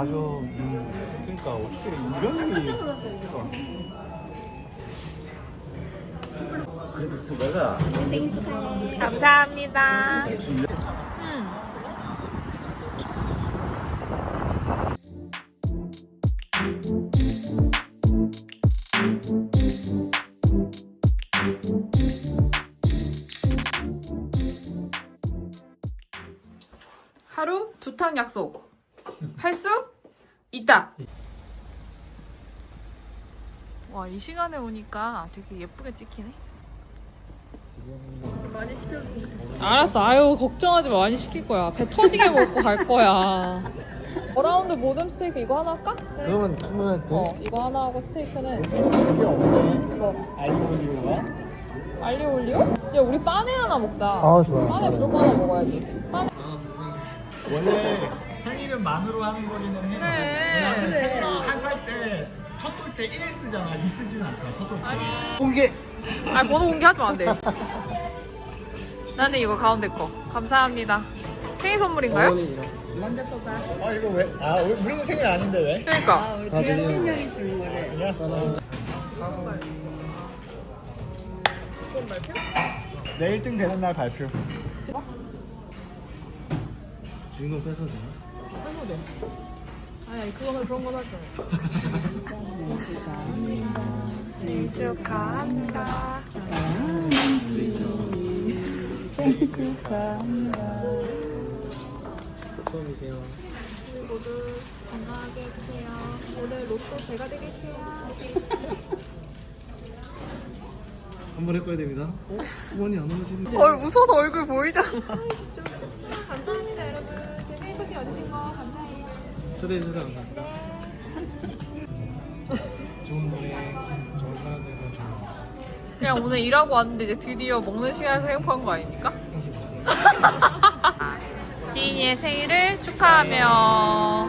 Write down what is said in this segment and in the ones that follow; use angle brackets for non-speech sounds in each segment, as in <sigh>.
맞아. 음, 그러니까 어떻게 이런 일이. 그래도 수가가 생일 축하해. 감사합니다. 음. 하루 두 탕 약속. 할수 있다. 와, 이 시간에 오니까 되게 예쁘게 찍히네. 많이 시켜줬으면 좋겠어. 알았어. 아유, 걱정하지 마. 많이 시킬 거야. 배 터지게 먹고 갈 거야. 어라운드 모듬 스테이크 이거 하나 할까? 그러면 주문할 때 어, 이거 하나 하고 스테이크는 이게 없네. 뭐 알리올리오가? 알리오 올리오? 야, 우리 빠네 하나 먹자. 아, 좋아요. 빠네 무조건 하나 먹어야지. 빠네. 원래 <laughs> 생일은 만으로 하는 거기는 해. 그래. 왜냐면 생일 한살 때, 첫돌때 1 쓰잖아. 2 쓰지는 않잖아, 첫돌 때. 아니. 공개! 아, 번호 공개하지 마, 안 돼. 나는 이거 가운데 거. 감사합니다. 생일 선물인가요? 먼저 뽑아. 아, 이거 왜? 아, 우리 우리 생일 아닌데 왜? 그러니까. 우리 다 그냥 드리는 세 명이 주는 거래. 그냥? 내 1등 되는 날 발표. 주인공 뺏어도 되나? 아니, 아니, 그거는 그런 건 하지 생일 축하합니다. 생일 축하합니다. 처음이세요. 우리 모두 건강하게 해주세요. 오늘 로또 제가 되겠어요. 한 번 해봐야 됩니다. 어? 수건이 안 오지는 얼 웃어서 얼굴 보이잖아. 초대해주셔서 감사합니다. <laughs> 좋은 노래, 좋은 사람들과 좋은 모습. 그냥 오늘 일하고 왔는데 이제 드디어 먹는 시간에서 행복한 거 아닙니까? 다시 보세요. <laughs> 지인이의 생일을 축하하며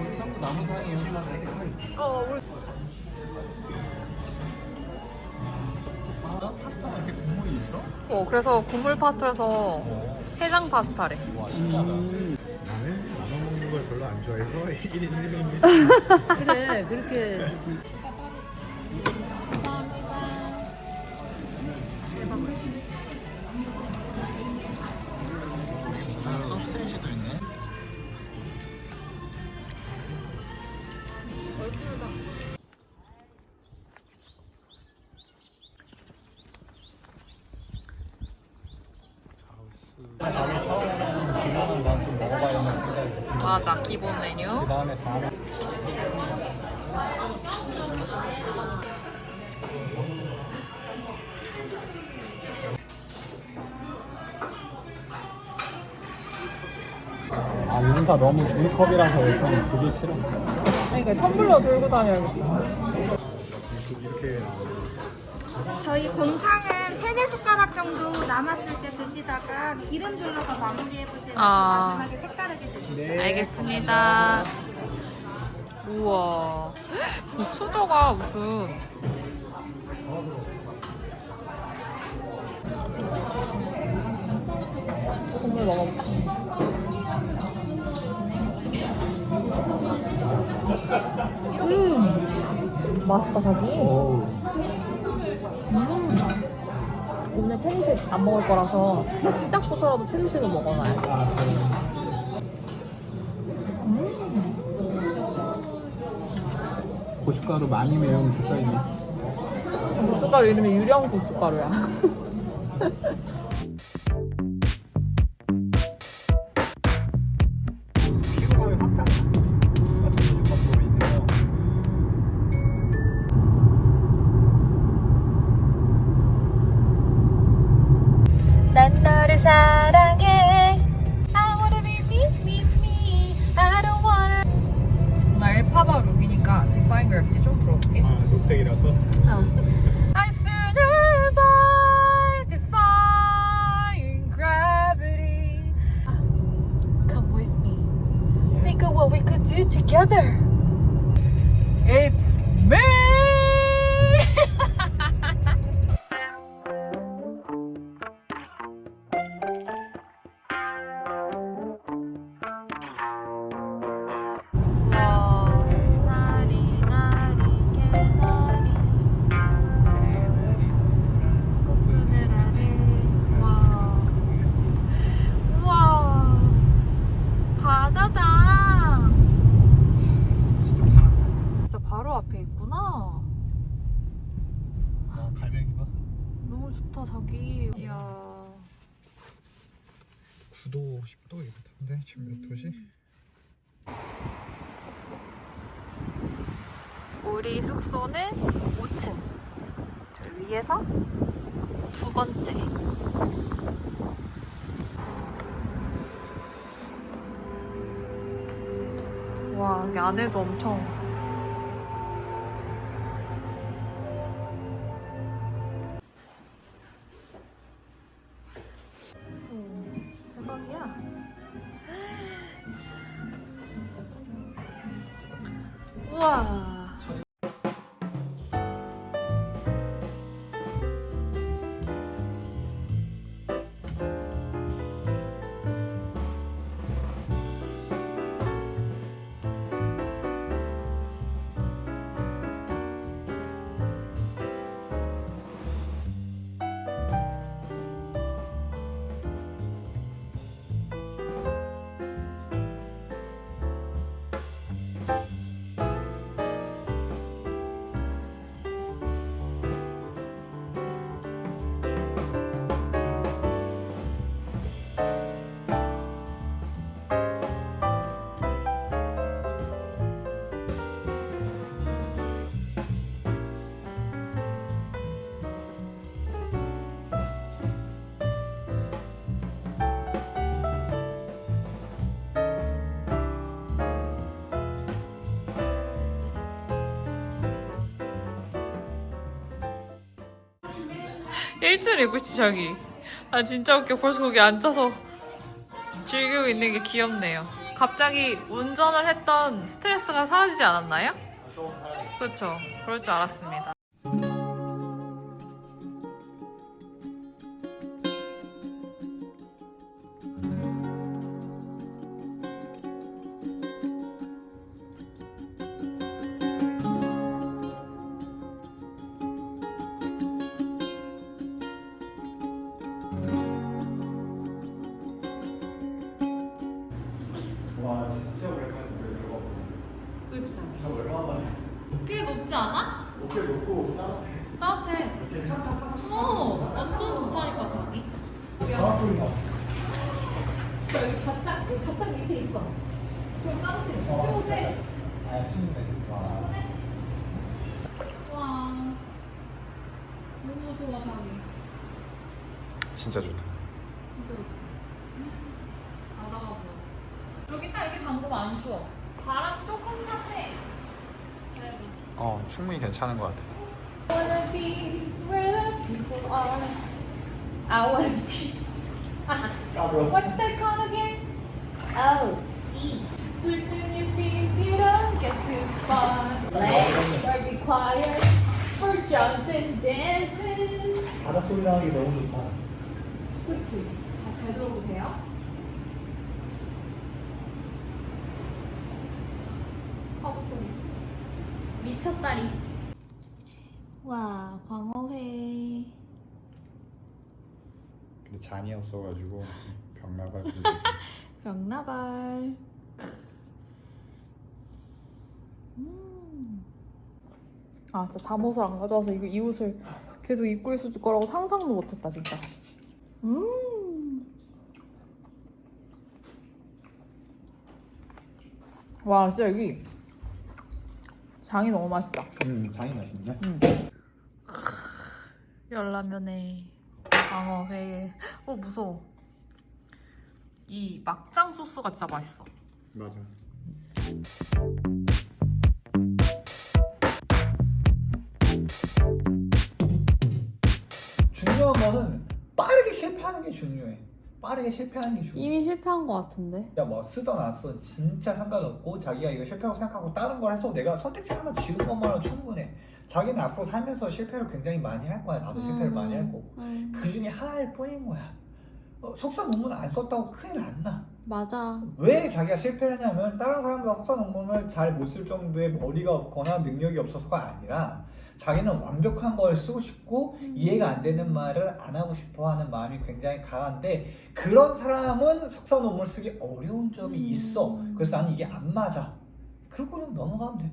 우리 상도 상이에요. 상. 어, 우리 아, 파스타가 이렇게 국물이 있어? 어, 그래서 국물 파트에서 해장 파스타래. 와, 신기하다. 나는 나만 먹는 걸 별로 안 좋아해서 <laughs> 1인 1인을 그래, 그렇게. 아 너무 종이 컵이라서 좀 그게 싫어 그러니까 텀블러 들고 다녀야겠어. 이렇게 저희 곰탕은 세네 숟가락 정도 남았을 때 드시다가 기름 둘러서 마무리해보세요. 아. 마지막에 색다르게 드시죠. 네. 알겠습니다. 우와. 그 수저가 무슨. 국물 먹어볼까? 음! 맛있다, 자기. 어우 오늘 체리실 안 먹을 거라서 시작부터라도 체리실을 먹어놔요. 아 그래 고춧가루 많이 매운 그 써있네 고춧가루 이름이 유령 고춧가루야. <laughs> 위에서 두 번째. 와, 여기 안에도 엄청. 일주일이고 시작이. 아 진짜 웃겨. 벌써 거기 앉아서 즐기고 있는 게 귀엽네요. 갑자기 운전을 했던 스트레스가 사라지지 않았나요? 그렇죠. 그럴 줄 알았습니다. 여기 바짝, 여기 바짝 밑에 있어. 그럼 따뜻해. 어. 아 추운데 와 와. 너무 좋아 자기. 진짜 좋다 진짜 좋지. 바다가 보여. 여기 딱 이렇게 담그면 안 추워. 바람 조금 샀네. 그래도. 어 충분히 괜찮은 것 같아 wanna be where the people are. I wanna be. What's that called again? Oh, feet. Within your feet, you don't get too far. Legs are required for jumping, dancing. 바닷소리 나기 너무 좋다 그치? 자, 잘 들어보세요. 파도 소리. 미쳤다리. 와, 광어회. 근데 잔이 없어가지고 병나발 <laughs> 병나발. 음. 아, 진짜 잠옷을 안 가져와서 이거 이 옷을 계속 입고 있을 거라고 상상도 못했다, 진짜. 음. 와, 진짜 여기 장이 너무 맛있다. 음 잔이 맛있네 열라면에 광어회. 어 무서워. 이 막장 소스가 진짜 맛있어. 맞아 중요한 거는 빠르게 실패하는 게 중요해. 빠르게 실패하는 게 중요해. 이미 실패한 것 같은데. 야, 뭐 쓰던 놨어. 진짜 상관없고 자기가 이거 실패라고 생각하고 다른 걸 해서 내가 선택지 하나 지운 것만으로 충분해. 자기는 앞으로 살면서 실패를 굉장히 많이 할 거야. 나도 실패를 음. 많이 할 거고. 음, 그 중에 하나일 뿐인 거야. 어, 석사 논문 안 썼다고 큰일 안 나. 맞아. 왜 자기가 실패를 하냐면 다른 사람보다 석사 논문을 잘 못 쓸 정도의 머리가 없거나 능력이 없어서가 아니라 자기는 완벽한 걸 쓰고 싶고 이해가 안 되는 말을 안 하고 싶어 하는 마음이 굉장히 강한데 그런 사람은 석사 논문을 쓰기 어려운 점이 있어. 그래서 나는 이게 안 맞아. 그러고 그냥 넘어가면 돼.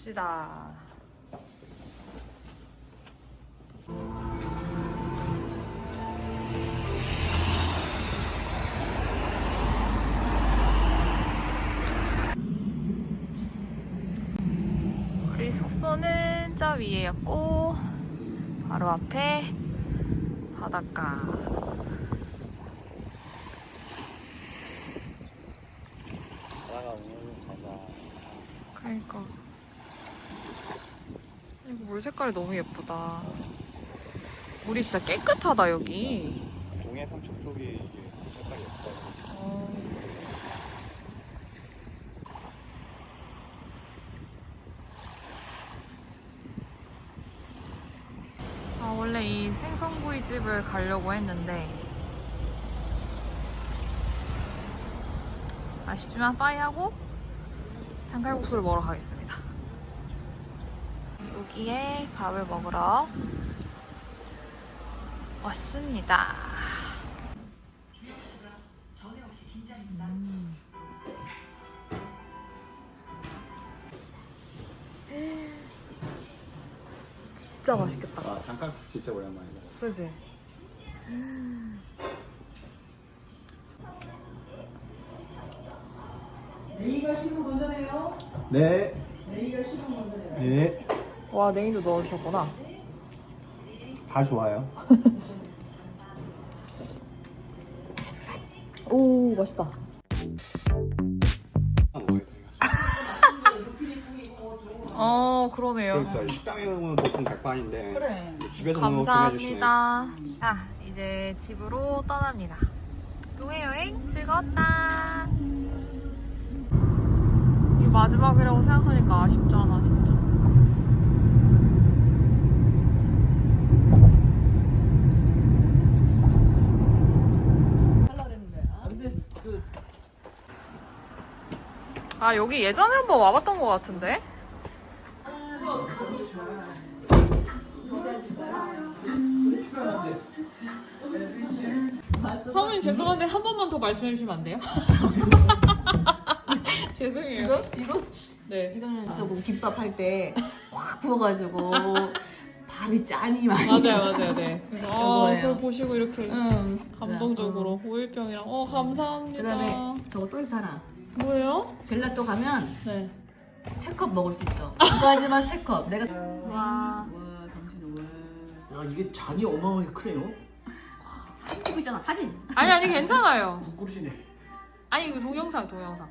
갑시다. 우리 숙소는 저 위에였고 바로 앞에 바닷가. 나가 오늘 자자. 그러니까 이거 물 색깔이 너무 예쁘다. 물이 진짜 깨끗하다 여기. 동해 삼척 쪽이 색깔이. 어. 아 원래 이 생선구이 집을 가려고 했는데 아쉽지만 빠이하고 장칼국수를 먹으러 가겠습니다. 여기에 밥을 먹으러 왔습니다. 진짜 맛있겠다. 아 장칼국수 진짜 오랜만이다. 그지? 네. 네. 와 냉이도 넣으셨구나. 다 좋아요. <laughs> 오 맛있다. <laughs> 어 그러네요. 그러니까 식당에 먹으면 보통 백반인데 그래. 집에서 먹으면 감사합니다. 자 이제 집으로 떠납니다. 교회 여행 즐거웠다. 이 마지막이라고 생각하니까 아쉽잖아 진짜. 아 여기 예전에 한번 와봤던 것 같은데? 사모님 죄송한데 한 번만 더 말씀해 주시면 안 돼요? <laughs> 죄송해요. 이거? 이거? 네. 이거는 진짜 뭐 김밥 할 때 확 부어가지고 밥이 짠이 많이. 맞아요, 맞아요, 네. 그래서 아, 요거예요. 그걸 보시고 이렇게 응. 감동적으로 오일병이랑 어 감사합니다. 그다음에 저거 또 있잖아. 뭐예요? 젤라또 가면 네. 세 컵 먹을 수 있어. 이거 하지만 세 컵. 내가 와. 와 당신 왜? 야 이게 잔이 어마어마하게 크네요. 사진이잖아 사진. 아니 아니 괜찮아요. 국그릇이네. 아니 이거 동영상 동영상.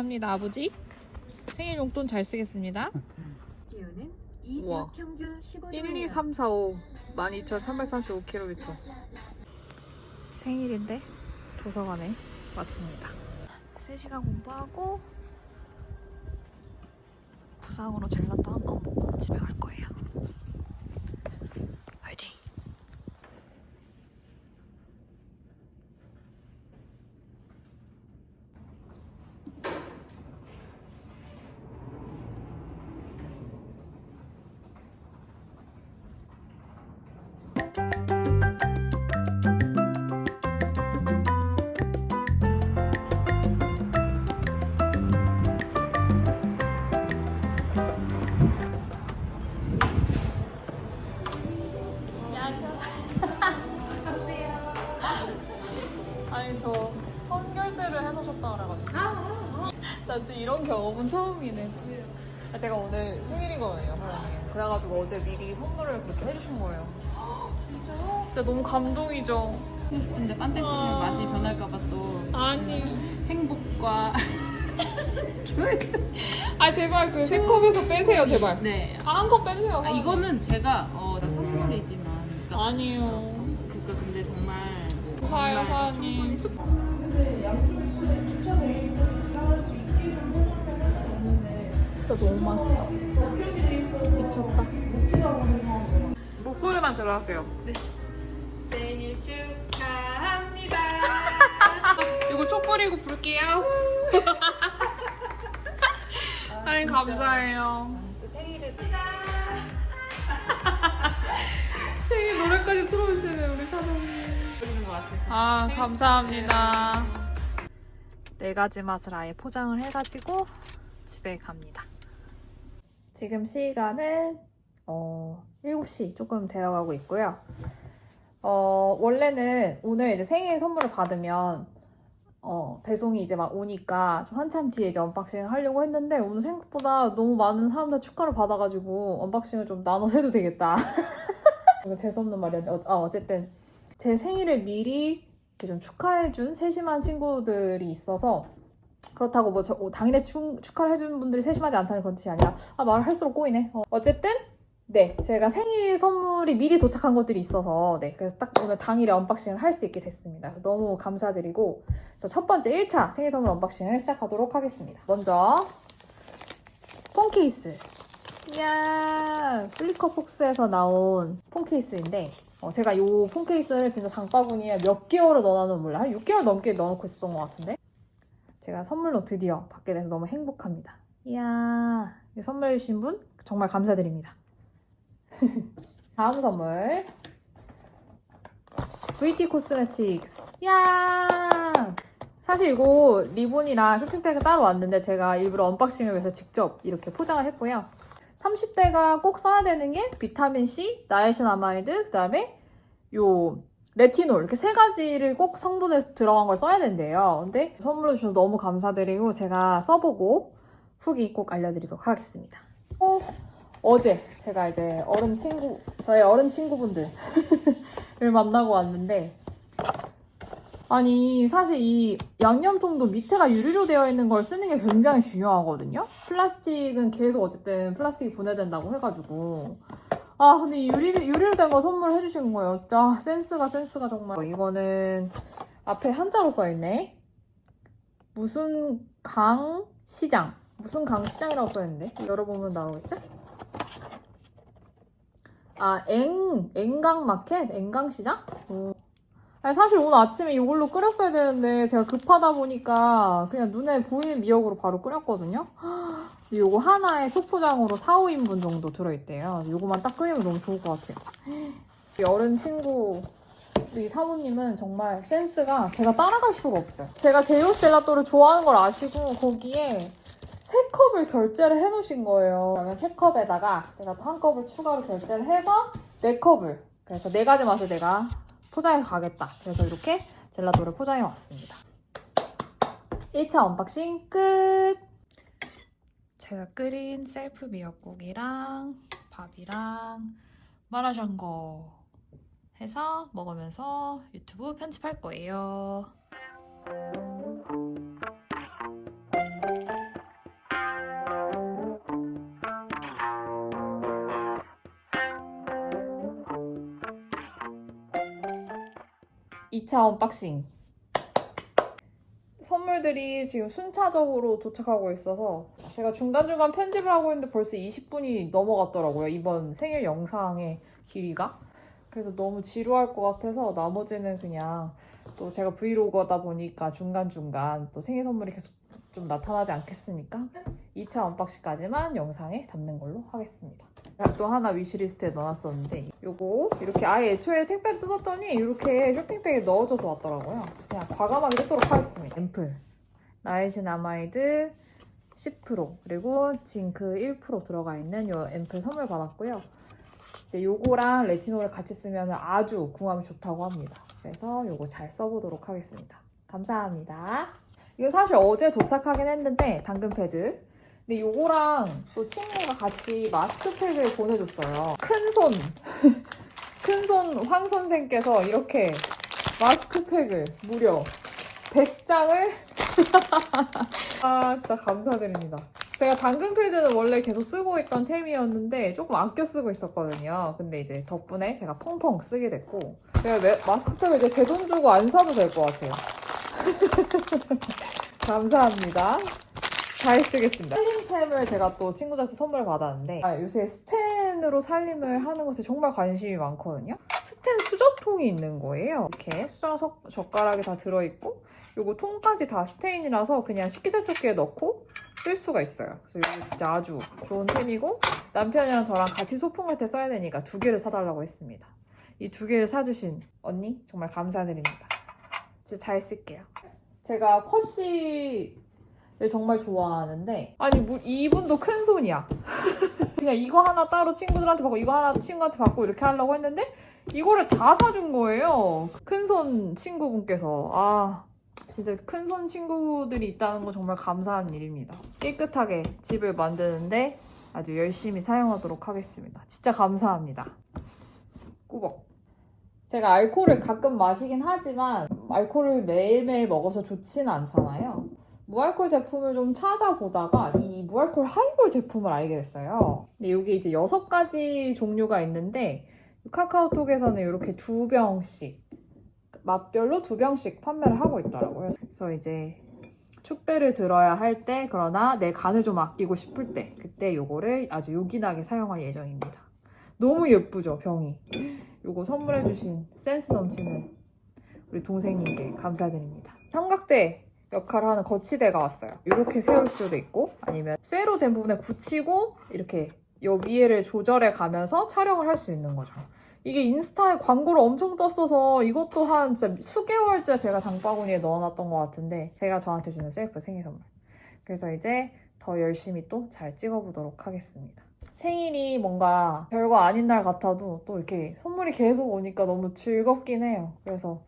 감사합니다 아버지. 생일 용돈 잘 쓰겠습니다. 기온은 이 지역 평균 15도. 1, 2, 3, 4, 5 12,335km 생일인데 도서관에 왔습니다. 3시간 공부하고 부상으로 젤라또 한컵 먹고 집에 갈 거예요 이런 경험은 처음이네. 아, 제가 오늘 생일이거든요, 사장님. 그래가지고 어제 미리 선물을 그렇게 해주신 거예요. 진짜요? 진짜 너무 감동이죠. 근데 반짝이면 맛이 변할까봐 또 아니. 행복과 <laughs> 아 제발 그 세 컵에서 빼세요, 제발. 네. 아, 한 컵 빼세요. 아, 이거는 제가 어, 나 선물이지만 그러니까 아니요. 그러니까 근데 정말 감사해요, 사장님. 진짜 너무 맛있다. 미쳤다. 목소리만 들어갈게요. 생일 축하합니다. <laughs> 이거 촛불이고 부를게요. <laughs> 사장님 감사해요. 또 생일에 <laughs> 생일 노래까지 틀어주시는 우리 사장님. 부리는 것 같아서 아 감사합니다. 네 가지 맛을 아예 포장을 해가지고 집에 갑니다. 지금 시간은 어 7시 조금 되어가고 있고요. 어 원래는 오늘 이제 생일 선물을 받으면 어 배송이 이제 막 오니까 좀 한참 뒤에 이제 언박싱 하려고 했는데 오늘 생각보다 너무 많은 사람들 축하를 받아가지고 언박싱을 좀 나눠서 해도 되겠다. <laughs> 이거 재수없는 말이었는데 어, 아, 어쨌든 제 생일을 미리 좀 축하해준 세심한 친구들이 있어서 그렇다고 뭐 저, 어, 당일에 축, 축하를 해준 분들이 세심하지 않다는 그런 뜻이 아니라 아 말을 할수록 꼬이네. 어, 어쨌든 네 제가 생일 선물이 미리 도착한 것들이 있어서 네 그래서 딱 오늘 당일에 언박싱을 할 수 있게 됐습니다. 그래서 너무 감사드리고 그래서 첫 번째 1차 생일 선물 언박싱을 시작하도록 하겠습니다. 먼저 폰 케이스. 이야 플리커 폭스에서 나온 폰 케이스인데 어, 제가 이폰 케이스를 진짜 장바구니에 몇 개월을 넣어놨는 몰라. 한 6개월 넘게 넣어놓고 있었던 것 같은데 제가 선물로 드디어 받게 돼서 너무 행복합니다. 이야. 이 선물 주신 분 정말 감사드립니다. <laughs> 다음 선물. VT 코스메틱스. 이야! 사실 이거 리본이랑 쇼핑백은 따로 왔는데 제가 일부러 언박싱을 위해서 직접 이렇게 포장을 했고요. 30대가 꼭 써야 되는 게 비타민C, 나이신아마이드, 그 다음에 요 레티놀 이렇게 세 가지를 꼭 성분에 들어간 걸 써야 된대요. 근데 선물로 주셔서 너무 감사드리고 제가 써보고 후기 꼭 알려드리도록 하겠습니다. 또 어제 제가 이제 어른 친구, 저의 어른 친구분들을 <laughs> 만나고 왔는데 아니 사실 이 양념통도 밑에가 유리로 되어 있는 걸 쓰는 게 굉장히 중요하거든요. 플라스틱은 계속 어쨌든 플라스틱이 분해된다고 해가지고 아 근데 이 유리 유리로 된 거 선물해 주신 거예요. 진짜 아, 센스가 센스가 정말 이거는 앞에 한자로 써 있네. 무슨 강 시장 무슨 강 시장이라고 써 있는데 열어보면 나오겠죠? 아, 앵, 앵강 마켓? 앵강 시장? 오. 아니, 사실 오늘 아침에 이걸로 끓였어야 되는데 제가 급하다 보니까 그냥 눈에 보이는 미역으로 바로 끓였거든요. 요거 하나에 소포장으로 4, 5인분 정도 들어있대요. 요거만 딱 끓이면 너무 좋을 것 같아요. 이 어른 친구 우리 사모님은 정말 센스가 제가 따라갈 수가 없어요. 제가 제로 셀라또를 좋아하는 걸 아시고 거기에 세 컵을 결제를 해놓으신 거예요. 그러면 세 컵에다가 내가 또 한 컵을 추가로 결제를 해서 네 컵을 그래서 네 가지 맛을 내가 포장해서 가겠다. 그래서 이렇게 젤라또를 포장해 왔습니다. 1차 언박싱 끝! 제가 끓인 셀프 미역국이랑 밥이랑 마라샹궈 해서 먹으면서 유튜브 편집할 거예요. 이차 언박싱. 선물들이 지금 순차적으로 도착하고 있어서 제가 중간중간 편집을 하고 있는데 벌써 20분이 넘어갔더라고요. 이번 생일 영상의 길이가. 그래서 너무 지루할 것 같아서 나머지는 그냥 또 제가 브이로그다 보니까 중간중간 또 생일 선물이 계속 좀 나타나지 않겠습니까? 2차 언박싱까지만 영상에 담는 걸로 하겠습니다. 또 하나 위시리스트에 넣어놨었는데 요거 이렇게 아예 애초에 택배를 뜯었더니 이렇게 쇼핑백에 넣어줘서 왔더라고요. 그냥 과감하게 뜯도록 하겠습니다. 앰플 나이신 아마이드 10% 그리고 징크 1% 들어가 있는 요 앰플 선물 받았고요. 이제 요거랑 레티놀을 같이 쓰면 아주 궁합이 좋다고 합니다. 그래서 요거 잘 써보도록 하겠습니다. 감사합니다. 이거 사실 어제 도착하긴 했는데 당근 패드. 근데 요거랑 또 친구가 같이 마스크팩을 보내줬어요. 큰 손, <laughs> 큰손 황 선생께서 이렇게 마스크팩을 무려 100장을 <laughs> 아 진짜 감사드립니다. 제가 당근 패드는 원래 계속 쓰고 있던 템이었는데 조금 아껴 쓰고 있었거든요. 근데 이제 덕분에 제가 펑펑 쓰게 됐고 제가 매- 마스크팩을 이제 제 돈 주고 안 사도 될 것 같아요. <laughs> 감사합니다. 잘 쓰겠습니다. 살림템을 제가 또 친구들한테 선물 받았는데 아, 요새 스텐으로 살림을 하는 것에 정말 관심이 많거든요. 스텐 수저통이 있는 거예요. 이렇게 수저랑 석- 젓가락이 다 들어있고 요거 통까지 다 스테인이라서 그냥 식기세척기에 넣고 쓸 수가 있어요. 그래서 이거 진짜 아주 좋은 템이고 남편이랑 저랑 같이 소풍 갈 때 써야 되니까 두 개를 사달라고 했습니다. 이 두 개를 사주신 언니 정말 감사드립니다. 진짜 잘 쓸게요. 제가 컷시를 정말 좋아하는데 아니 뭐 이분도 큰 손이야. <laughs> 그냥 이거 하나 따로 친구들한테 받고 이거 하나 친구한테 받고 이렇게 하려고 했는데 이거를 다 사준 거예요. 큰손 친구분께서 아 진짜 큰손 친구들이 있다는 건 정말 감사한 일입니다. 깨끗하게 집을 만드는데 아주 열심히 사용하도록 하겠습니다. 진짜 감사합니다. 꾸벅. 제가 알코올을 가끔 마시긴 하지만 알코올을 매일매일 먹어서 좋지는 않잖아요. 무알콜 제품을 좀 찾아보다가 이 무알콜 하이볼 제품을 알게 됐어요. 근데 여기 이제 여섯 가지 종류가 있는데 카카오톡에서는 이렇게 두 병씩 맛별로 두 병씩 판매를 하고 있더라고요. 그래서 이제 축배를 들어야 할 때 그러나 내 간을 좀 아끼고 싶을 때 그때 요거를 아주 요긴하게 사용할 예정입니다. 너무 예쁘죠 병이. 요거 선물해주신 센스 넘치는 우리 동생님께 감사드립니다. 삼각대 역할을 하는 거치대가 왔어요. 이렇게 세울 수도 있고 아니면 쇠로 된 부분에 붙이고 이렇게 요 위에를 조절해 가면서 촬영을 할 수 있는 거죠. 이게 인스타에 광고를 엄청 떴어서 이것도 한 진짜 수개월째 제가 장바구니에 넣어놨던 것 같은데 제가 저한테 주는 셀프 생일 선물. 그래서 이제 더 열심히 또 잘 찍어보도록 하겠습니다. 생일이 뭔가 별거 아닌 날 같아도 또 이렇게 선물이 계속 오니까 너무 즐겁긴 해요. 그래서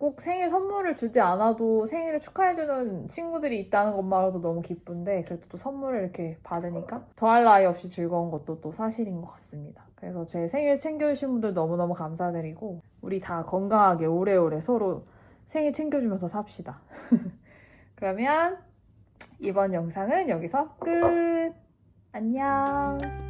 꼭 생일 선물을 주지 않아도 생일을 축하해주는 친구들이 있다는 것만으로도 너무 기쁜데 그래도 또 선물을 이렇게 받으니까 더할 나위 없이 즐거운 것도 또 사실인 것 같습니다. 그래서 제 생일 챙겨주신 분들 너무너무 감사드리고 우리 다 건강하게 오래오래 서로 생일 챙겨주면서 삽시다. <laughs> 그러면 이번 영상은 여기서 끝! 안녕!